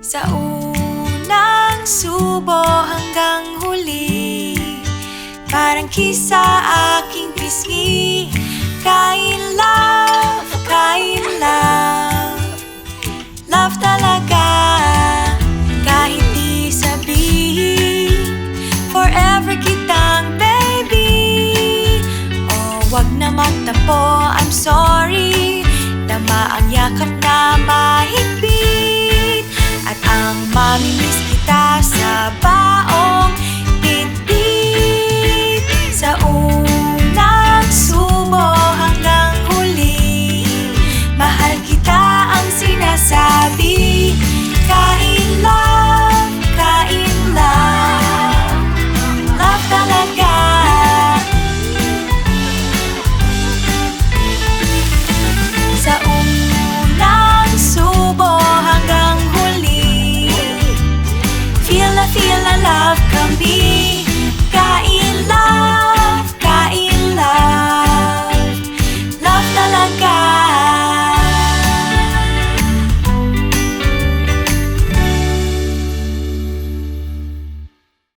Sa unang subo hanggang huli Parang kiss sa aking pisngi. Kain love, kain love Love talaga. Kahit di sabihin Forever kitang baby. Oh, wag na magtampo, I'm sorry. Tama ang yakap tá se. 天蓝蓝